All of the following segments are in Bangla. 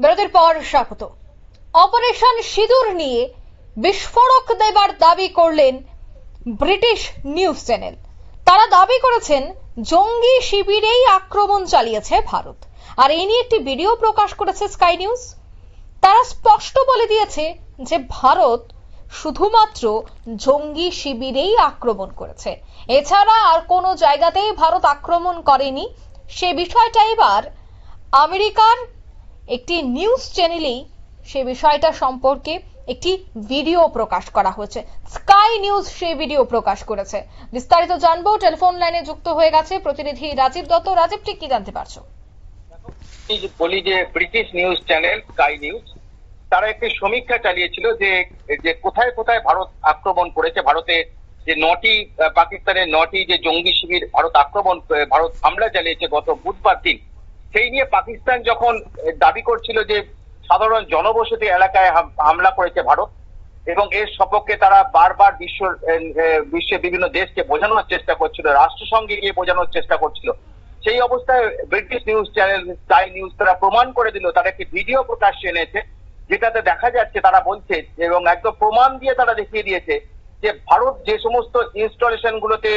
বিরতির পর স্বাগত। অপারেশন সিঁদুর নিয়ে বিস্ফোরক দেবার দাবি করলেন ব্রিটিশ নিউজ চ্যানেল। তারা দাবি করেছেন, জঙ্গি শিবিরেই আক্রমণ চালিয়েছে ভারত। আর এই নিয়ে একটি ভিডিও প্রকাশ করেছে স্কাই নিউজ। তারা স্পষ্ট বলে দিয়েছে যে ভারত শুধুমাত্র জঙ্গি শিবিরেই আক্রমণ করেছে। এছাড়া আর কোনো জায়গাতেই ভারত আক্রমণ করেনি। সে বিষয়টা এবার আমেরিকার একটি নিউজ চ্যানেলেই সে বিষয়টা সম্পর্কে একটি ভিডিও প্রকাশ করা হয়েছে। স্কাই নিউজ সেই ভিডিও প্রকাশ করেছে। বিস্তারিত জানব টেলিফোন লাইনে যুক্ত হয়ে গেছে প্রতিনিধি রাজীব দত্ত। রাজীব, ঠিক কি জানতে পারছ? বলি যে British news channel Sky News তারা একটি সমীক্ষা চালিয়েছিল যে যে কোথায় কোথায় ভারত আক্রমণ করেছে। ভারতে যে নটি, পাকিস্তানের নটি যে জঙ্গি শিবির ভারত আক্রমণ, ভারত হামলা চালিয়েছে গত বুধবার দিন। সেই নিয়ে পাকিস্তান যখন দাবি করছিল যে সাধারণ জনবসতি এলাকায় হামলা করেছে ভারত, এবং এর সপক্ষে তারা বারবার বিশ্ব বিশ্বের বিভিন্ন দেশকে বোঝানোর চেষ্টা করছিল, রাষ্ট্রসংঘে গিয়ে বোঝানোর চেষ্টা করছিল। সেই অবস্থায় British news channel, Sky News তারা প্রমাণ করে দিল, তারা একটি ভিডিও প্রকাশ্যে এনেছে, যেটাতে দেখা যাচ্ছে তারা বলছে, এবং একদম প্রমাণ দিয়ে তারা দেখিয়ে দিয়েছে, যে ভারত যে সমস্ত ইনস্টলেশন গুলোতে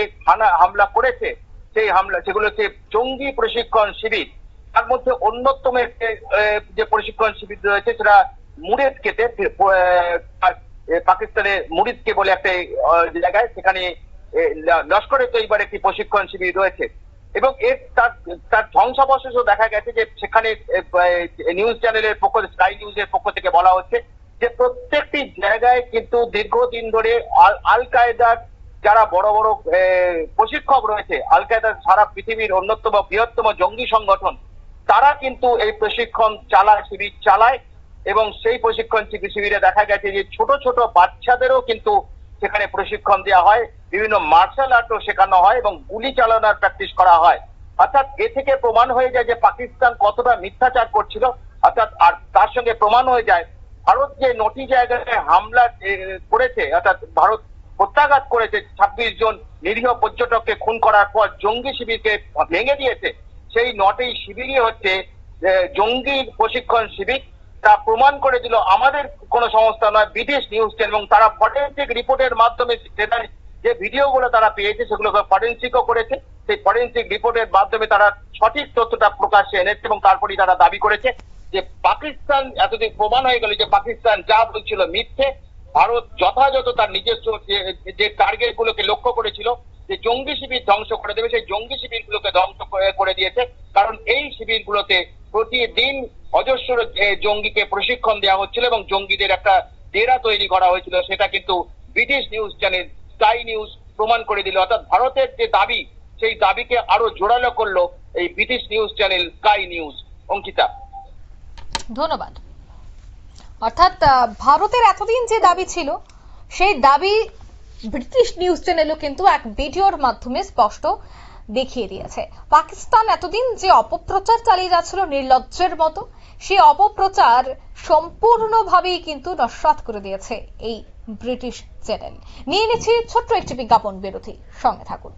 হামলা করেছে, সেই হামলা সেগুলো হচ্ছে জঙ্গি প্রশিক্ষণ শিবির তার মধ্যে অন্যতম একটি যে প্রশিক্ষণ শিবির রয়েছে সেটা মুরেদ কেতে পাকিস্তানের মুরিদকে বলে একটা জায়গায় সেখানে লস্করে তৈবার একটি প্রশিক্ষণ শিবির রয়েছে। এবং এর তার তার ধ্বংসাবশেষও দেখা গেছে যে সেখানে নিউজ চ্যানেলের পক্ষ স্কাই নিউজের পক্ষ থেকে বলা হচ্ছে যে প্রত্যেকটি জায়গায় কিন্তু দীর্ঘদিন ধরে আল কায়দার যারা বড় বড় প্রশিক্ষক রয়েছে, আল কায়দার সারা পৃথিবীর অন্যতম বৃহত্তম জঙ্গি সংগঠন কিন্তু এই প্রশিক্ষণ চালায়, শিবির চালায় এবং সেই প্রশিক্ষণ শিবিরে দেখা গেছে যে ছোট ছোট বাচ্চাদেরও কিন্তু সেখানে প্রশিক্ষণ দেওয়া হয়। বিভিন্ন মার্শাল আর্টও শেখানো হয় এবং গুলি চালানোর প্র্যাকটিস করা হয়। অর্থাৎ এ থেকে প্রমাণ হয়ে যায় যে পাকিস্তান কতটা মিথ্যাচার করছিল, অর্থাৎ আর তার সঙ্গে প্রমাণ হয়ে যায়, ভারত যে নটি জায়গায় হামলা করেছে, অর্থাৎ ভারত প্রত্যাঘাত করেছে ছাব্বিশ জন নিরীহ পর্যটককে খুন করার পর জঙ্গি শিবিরকে ভেঙে দিয়েছে। সেই নটি শিবিরই হচ্ছে এ, জঙ্গি প্রশিক্ষণ শিবির তা প্রমাণ করে দিল আমাদের কোনো সংস্থা নয় বিদেশ নিউজ চ্যানেল এবং তারা ফরেন্সিক রিপোর্টের মাধ্যমে সেটা যে ভিডিওগুলো তারা পেয়েছে সেগুলোকে ফরেন্সিকও করেছে। সেই ফরেন্সিক রিপোর্টের মাধ্যমে তারা সঠিক তথ্যটা প্রকাশ্যে এনেছে এবং তারপরেই তারা দাবি করেছে যে পাকিস্তান এতদিন প্রমাণ হয়ে গেল যে পাকিস্তান যা বলছিল মিথ্যে ভারত যথাযথ তার নিজস্ব যে- যে টার্গেট গুলোকে লক্ষ্য করেছিল যে জঙ্গি শিবির ধ্বংস করে দেবে সেই জঙ্গি শিবির গুলোকে ধ্বংস করে দিয়েছে। কারণ এই শিবির গুলোতে প্রতিদিন অজস্র জঙ্গিকে প্রশিক্ষণ দেওয়া হচ্ছিল এবং জঙ্গিদের একটা ডেরা তৈরি করা হয়েছিল। সেটা কিন্তু British news channel, Sky News প্রমাণ করে দিল। অর্থাৎ ভারতের যে দাবি, সেই দাবিকে আরও জোরালো করল এই British news channel, Sky News. Ankita. ধন্যবাদ। অর্থাৎ ভারতের এতদিন যে দাবি ছিল, সেই দাবি ব্রিটিশ নিউজ চ্যানেলও কিন্তু এক ভিডিওর মাধ্যমে স্পষ্ট। দেখিয়ে দিয়েছে। পাকিস্তান এতদিন যে অপপ্রচার চালিয়ে যাচ্ছিল নির্লজ্জের মতো সেই অপপ্রচার সম্পূর্ণভাবেই কিন্তু নস্বাত করে দিয়েছে এই ব্রিটিশ চ্যানেল। নিয়ে নিচ্ছি ছোট্ট একটি বিজ্ঞাপন বিরতি। সঙ্গে থাকুন।